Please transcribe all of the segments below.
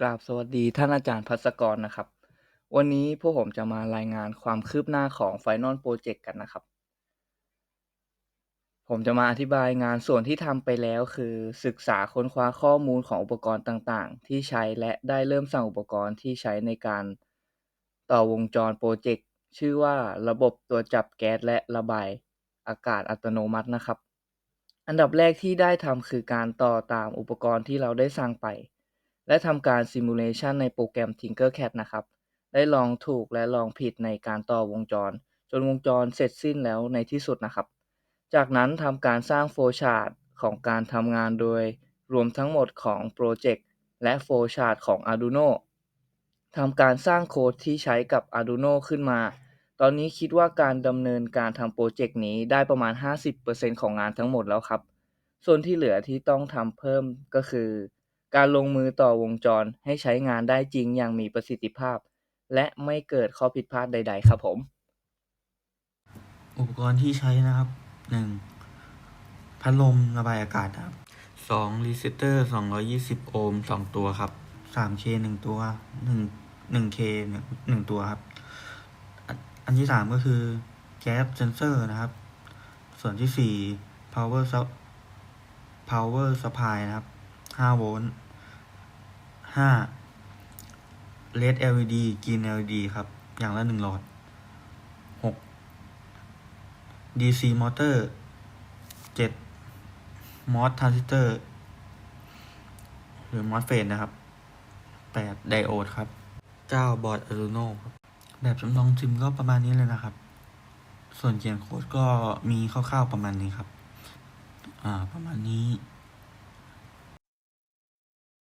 กราบสวัสดีท่านอาจารย์ภัสกรนะครับ วันนี้พวกผมจะมารายงานความคืบหน้าของ Final Project กันนะครับ ผมจะมาอธิบายงานส่วนที่ทำไปแล้วคือ ศึกษาค้นคว้าข้อมูลของอุปกรณ์ต่างๆ ที่ใช้และได้เริ่มสั่งอุปกรณ์ที่ใช้ในการต่อวงจรโปรเจกต์ชื่อว่าระบบตรวจจับแก๊สและระบายอากาศอัตโนมัตินะครับ อันดับแรกที่ได้ทำคือการต่อตามอุปกรณ์ที่เราได้สั่งไป และทำการซิมูเลชันในโปรแกรม Tinkercad นะครับ ได้ลองถูกและลองผิดในการต่อวงจร จนวงจรเสร็จสิ้นแล้วในที่สุดนะครับ จากนั้นทำการสร้างโฟล์ชาร์ตของการทำงานโดย รวมทั้งหมดของโปรเจกต์และโฟล์ชาร์ตของ Arduino ทำการสร้างโค้ดที่ใช้กับ Arduino ขึ้นมา ตอนนี้คิดว่าการดำเนินการทำโปรเจกต์นี้ได้ประมาณ 50%ของงานทั้งหมดแล้วครับ ส่วนที่เหลือที่ต้องทำเพิ่มก็คือ การลงมือต่อวงจรให้ใช้งานได้จริงอย่างมีประสิทธิภาพ และไม่เกิดข้อผิดพลาดใด ๆ ครับผม อุปกรณ์ที่ใช้นะครับหนึ่งพัดลมระบายอากาศครับสองรีเซตเตอร์สองร้อยี่สิบโอห์มสองตัวครับสามเคหนึ่งตัวหนึ่งหนึ่งเคหนึ่งตัวครับ อันที่สามก็คือแก๊สเซนเซอร์นะครับ ส่วนที่สี่ power power supply นะครับ ห้าโวลต์ห้า LED LED green LED ครับ อย่างละหนึ่งหลอดหก DC มอเตอร์เจ็ดมอสทรานซิสเตอร์ หรือมอสเฟสนะครับแปดไดโอดครับเก้าบอร์ด Arduino ครับ แบบจำลองซิมก็ประมาณนี้เลยนะครับ ส่วนเขียนโค้ดก็มีคร่าวๆประมาณนี้ครับ อ่า ประมาณนี้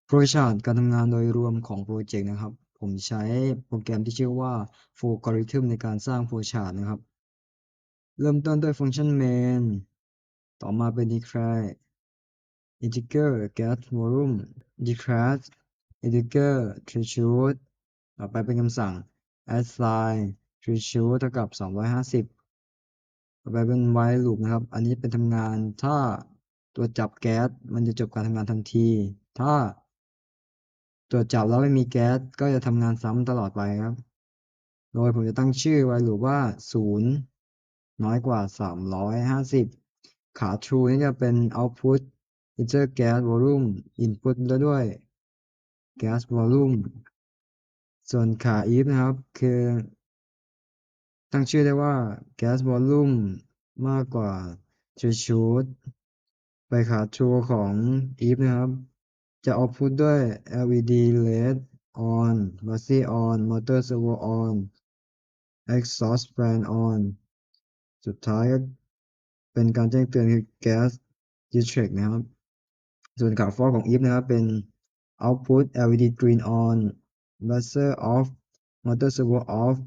โปรชาร์ตการทำงานโดยรวมของโปรเจกต์นะครับ ผมใช้โปรแกรมที่ชื่อว่า Flowgorithm ในการสร้างโฟลว์ชาร์ตนะครับ เริ่มต้นด้วยฟังก์ชัน main ต่อมาเป็น declare integer gas volume declare integer threshold ต่อไปเป็นคำสั่ง assign threshold เท่ากับ 250 ต่อไปเป็น while loop นะครับ อันนี้เป็นทำงานถ้าตัวจับแก๊สมันจะจบการทำงานทันที ถ้า ตรวจจับแล้วไม่มีแก๊สก็จะทำงานซ้ำตลอดไปครับ โดยผมจะตั้งชื่อไว้หรือว่า 0 น้อยกว่า 350 ขา true นี่จะเป็น output integer gas volume input แล้วด้วย gas volume ส่วนขา if นะครับ คือ ตั้งชื่อได้ว่า gas volume มากกว่า threshold ไปขา true ของ if นะครับ จะ output ด้วย LED LED on Buzzy on Motor Servo on Exhaust Fan on สุดท้ายก็เป็นการแจ้งเตือนคือ Gas Detect นะครับ ส่วนขา false ของ if นะครับ เป็น output LED green on Buzzer off Motor Servo off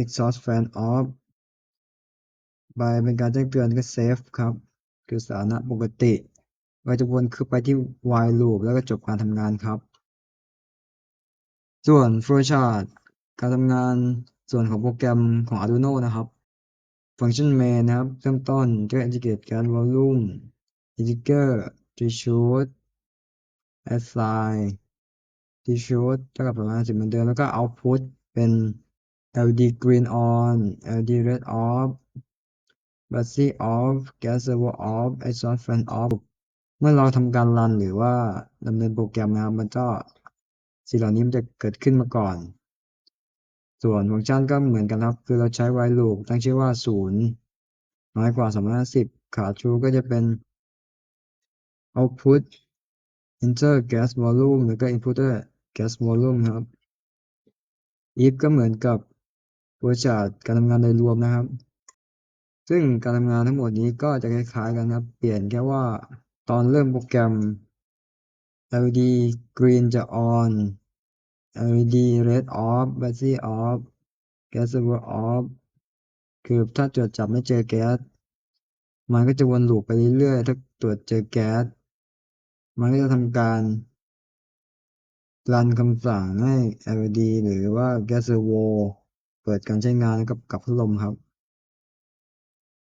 Exhaust Fan off ไปเป็นการแจ้งเตือนก็ safe ครับ คือสถานะปกติ เราจะวนคือไปที่ while loop แล้วก็จบการทำงานครับ ส่วน flowchart การทำงานส่วนของโปรแกรมของ Arduino นะครับฟังก์ชัน main นะครับ เริ่มต้นด้วย integrate gas volume integer threshold assign threshold เท่ากับประมาณ10เหมือนเดิมแล้วก็ output เป็น LED green on LED red off Buzzy off gas servo off exhaust fan off เมื่อเราทำการรันหรือว่าดำเนินโปรแกรมนะครับมันก็สิ่งเหล่านี้มันจะเกิดขึ้นมาก่อน ส่วนฟังก์ชันก็เหมือนกันครับ คือเราใช้ while loop ตั้งชื่อว่า 0 น้อยกว่า 250 ขา true ก็จะเป็น output enter gas volume หรือก็ input gas volume ครับ if ก็เหมือนกับตัวชาร์ตการทำงานโดยรวมนะครับ ซึ่งการทำงานทั้งหมดนี้ก็จะคล้ายๆกันครับ เปลี่ยนแค่ว่า ตอนเริ่มโปรแกรม LED green จะ on LED red off battery off gas servo off คือถ้าตรวจจับไม่เจอแก๊ส มันก็จะวนลูปไปเรื่อยๆ ถ้าตรวจเจอแก๊ส มันก็จะทำการรันคำสั่งให้ LED หรือว่า gas servo เปิดการใช้งานกับกับพัดลมครับ